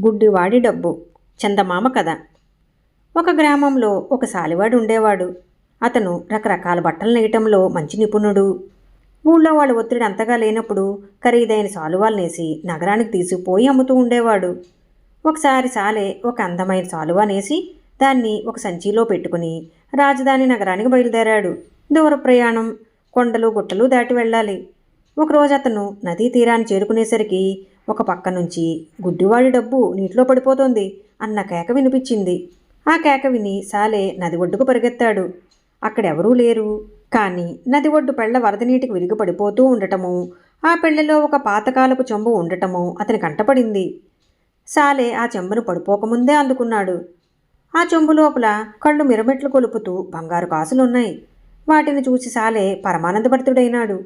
గుడ్డివాడి డబ్బు. చందమామ కథ. ఒక గ్రామంలో ఒక సాలివాడు ఉండేవాడు. అతను రకరకాల బట్టలు నేయటంలో మంచి నిపుణుడు. ఊళ్ళో వాళ్ళ ఒత్తిడి అంతగా లేనప్పుడు ఖరీదైన సాలువాలు నేసి నగరానికి తీసుకుపోయి అమ్ముతూ ఉండేవాడు. ఒకసారి సాలే ఒక అందమైన సాలువా నేసి దాన్ని ఒక సంచిలో పెట్టుకుని రాజధాని నగరానికి బయలుదేరాడు. దూర ప్రయాణం కొండలు గుట్టలు దాటి వెళ్ళాలి. ఒకరోజు అతను నదీ తీరాన్ని చేరుకునేసరికి ఒక పక్క నుంచి గుడ్డివాడి డబ్బు నీటిలో పడిపోతోంది అన్న కేక వినిపించింది. ఆ కేక విని సాలే నది ఒడ్డుకు పరిగెత్తాడు. అక్కడెవరూ లేరు. కానీ నది ఒడ్డు పెళ్ళ వరద నీటికి విరిగి పడిపోతూ ఉండటము ఆ పెళ్ళలో ఒక పాతకాలపు చెంబు ఉండటము అతని కంటపడింది. సాలే ఆ చెంబును పడిపోకముందే అందుకున్నాడు. ఆ చెంబు లోపల కళ్ళు మిరమెట్లు కొలుపుతూ బంగారు కాసులున్నాయి. వాటిని చూసి సాలే పరమానందభరితుడైనాడు.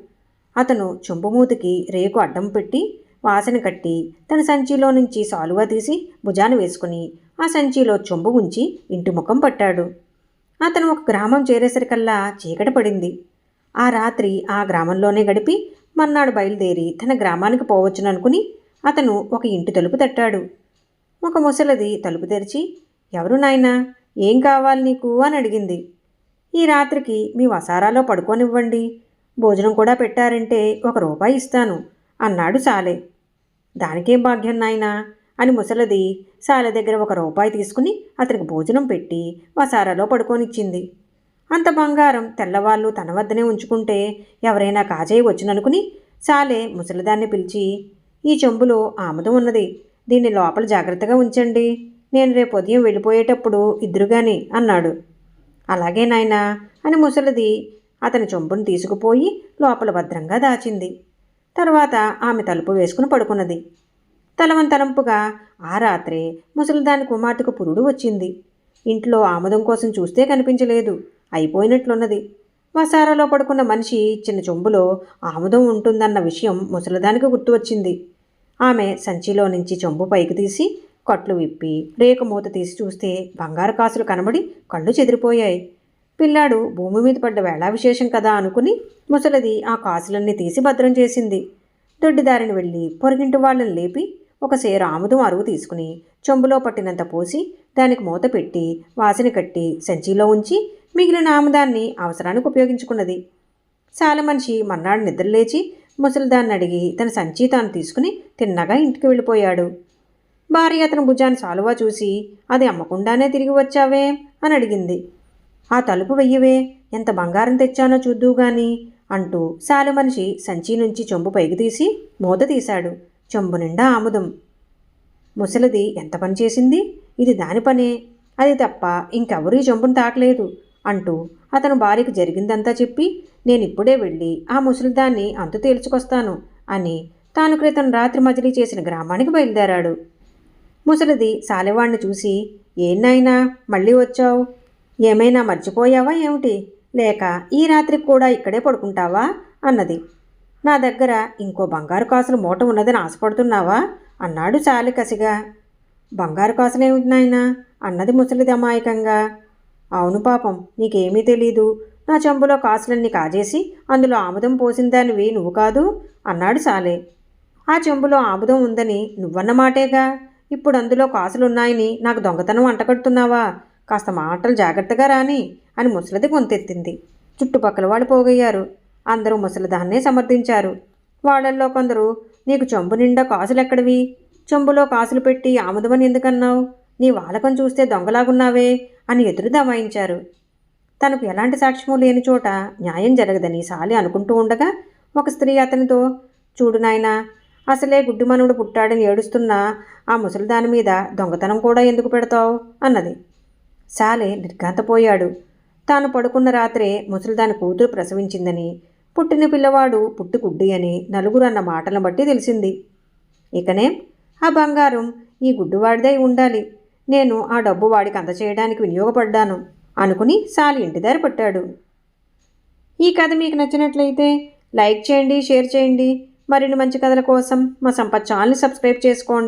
అతను చెంబు మూతికి రేకు అడ్డం పెట్టి వాసన కట్టి తన సంచిలో నుంచి సాలువా తీసి భుజాన వేసుకుని ఆ సంచిలో చెంబు ఉంచి ఇంటి ముఖం పట్టాడు. అతను ఒక గ్రామం చేరేసరికల్లా చీకటి పడింది. ఆ రాత్రి ఆ గ్రామంలోనే గడిపి మన్నాడు బయలుదేరి తన గ్రామానికి పోవచ్చుననుకుని అతను ఒక ఇంటి తలుపు తట్టాడు. ఒక ముసలది తలుపు తెరిచి ఎవరు నాయనా? ఏం కావాలి నీకు? అని అడిగింది. ఈ రాత్రికి మీ వసారాలో పడుకోనివ్వండి. భోజనం కూడా పెట్టారంటే ఒక రూపాయి ఇస్తాను. అన్నాడు సాలే. దానికేం భాగ్యం నాయనా? అని ముసలది సాలె దగ్గర ఒక రూపాయి తీసుకుని అతనికి భోజనం పెట్టి వసారాలో పడుకోనిచ్చింది. అంత బంగారం తెల్లవాళ్ళు తన వద్దనే ఉంచుకుంటే ఎవరైనా కాజేయి వచ్చిననుకుని సాలే ముసలిదాన్ని పిలిచి ఈ చెంబులో ఆముదం ఉన్నది దీన్ని లోపల జాగ్రత్తగా ఉంచండి. నేను రేపు ఉదయం వెళ్ళిపోయేటప్పుడు ఇద్దరుగాని అన్నాడు. అలాగే నాయనా అని ముసలిది అతని చెంబును తీసుకుపోయి లోపల భద్రంగా దాచింది. తర్వాత ఆమె తలుపు వేసుకుని పడుకున్నది. తలవంతలంపుగా ఆ రాత్రే ముసలిదాని కుమార్తెకు పురుడు వచ్చింది. ఇంట్లో ఆముదం కోసం చూస్తే కనిపించలేదు. అయిపోయినట్లున్నది. వసారాలో పడుకున్న మనిషి చిన్న చెంబులో ఆముదం ఉంటుందన్న విషయం ముసలిదానికి గుర్తు వచ్చింది. ఆమె సంచిలో నుంచి చెంబు పైకి తీసి కట్లు విప్పి రేకు మూత తీసి చూస్తే బంగారు కాసులు కనబడి కళ్ళు చెదిరిపోయాయి. పిల్లాడు భూమి మీద పడ్డ వేళా విశేషం కదా అనుకుని ముసలిది ఆ కాసులన్నీ తీసి భద్రం చేసింది. దొడ్డిదారిని వెళ్ళి పొరిగింటి వాళ్ళని లేపి ఒక సేరు ఆముదం అరువు తీసుకుని చెంబులో పట్టినంత పోసి దానికి మూత పెట్టి వాసన కట్టి సంచిలో ఉంచి మిగిలిన ఆముదాన్ని అవసరానికి ఉపయోగించుకున్నది. సాల మనిషి మన్నాడు నిద్రలేచి ముసలిదాన్ని అడిగి తన సంచి తాను తీసుకుని తిన్నగా ఇంటికి వెళ్ళిపోయాడు. భార్య అతని భుజాన్ని సాలువా చూసి అది అమ్మకుండానే తిరిగి వచ్చావే? అని అడిగింది. ఆ తలుపు వెయ్యవే. ఎంత బంగారం తెచ్చానో చూద్దూ గాని అంటూ సాలు మనిషి సంచి నుంచి చెంబు పైకి తీసి మూత తీశాడు. చెంబు నిండా ఆముదం. ముసలిది ఎంత పని చేసింది? ఇది దాని పనే. అది తప్ప ఇంకెవరూ ఈ చెంబును తాకలేదు అంటూ అతను భార్యకు జరిగిందంతా చెప్పి నేను ఇప్పుడే వెళ్ళి ఆ ముసలిదాన్ని అంతు తేల్చుకొస్తాను అని తాను క్రితం రాత్రి మజిలీ చేసిన గ్రామానికి బయలుదేరాడు. ముసలిది సాలెవాణ్ణి చూసి ఏం మళ్ళీ వచ్చావు? ఏమైనా మర్చిపోయావా ఏమిటి? లేక ఈ రాత్రికి కూడా ఇక్కడే పడుకుంటావా? అన్నది. నా దగ్గర ఇంకో బంగారు కాసులు మూట ఉన్నదని ఆశపడుతున్నావా? అన్నాడు చాలి కసిగా. బంగారు కాసులేమిటి నాయనా? అన్నది ముసలిది అమాయకంగా. అవును పాపం నీకేమీ తెలీదు. నా చెంబులో కాసులన్నీ కాజేసి అందులో ఆముదం పోసిన దానివి నువ్వు కాదు? అన్నాడు సాలే ఆ చెంబులో ఆముదం ఉందని నువ్వన్నమాటేగా? ఇప్పుడు అందులో కాసులున్నాయని నాకు దొంగతనం అంటగడుతున్నావా? కాస్త మాటలు జాగ్రత్తగా రాని అని ముసలిది గొంతెత్తింది. చుట్టుపక్కల వాళ్ళు పోగయ్యారు. అందరూ ముసలిదాన్నే సమర్థించారు. వాళ్ళల్లో కొందరు నీకు చెంబు నిండా కాసులెక్కడివి? చెంబులో కాసులు పెట్టి ఆముదమని ఎందుకన్నావు? నీ వాలకం చూస్తే దొంగలాగున్నావే? అని ఎదురు దమాయించారు. తనకు ఎలాంటి సాక్ష్యము లేని చోట న్యాయం జరగదని సాలి అనుకుంటూ ఉండగా ఒక స్త్రీ అతనితో చూడు నాయనా అసలే గుడ్డిమనుడు పుట్టాడని ఏడుస్తున్న ఆ ముసలిదాని మీద దొంగతనం కూడా ఎందుకు పెడతావు? అన్నది. సాలే నిర్ఘాంతపోయాడు. తాను పడుకున్న రాత్రే ముసలిదాని కూతురు ప్రసవించిందని పుట్టిన పిల్లవాడు పుట్టుగుడ్డి అని నలుగురు అన్న మాటలను బట్టి తెలిసింది. ఇకనే ఆ బంగారం ఈ గుడ్డువాడిదై ఉండాలి. నేను ఆ డబ్బు వాడికి అందచేయడానికి వినియోగపడ్డాను అనుకుని సాలి ఇంటి దారి పట్టాడు. ఈ కథ మీకు నచ్చినట్లయితే లైక్ చేయండి షేర్ చేయండి. మరిన్ని మంచి కథల కోసం మా సంపత్ ఛానల్ని సబ్స్క్రైబ్ చేసుకోండి.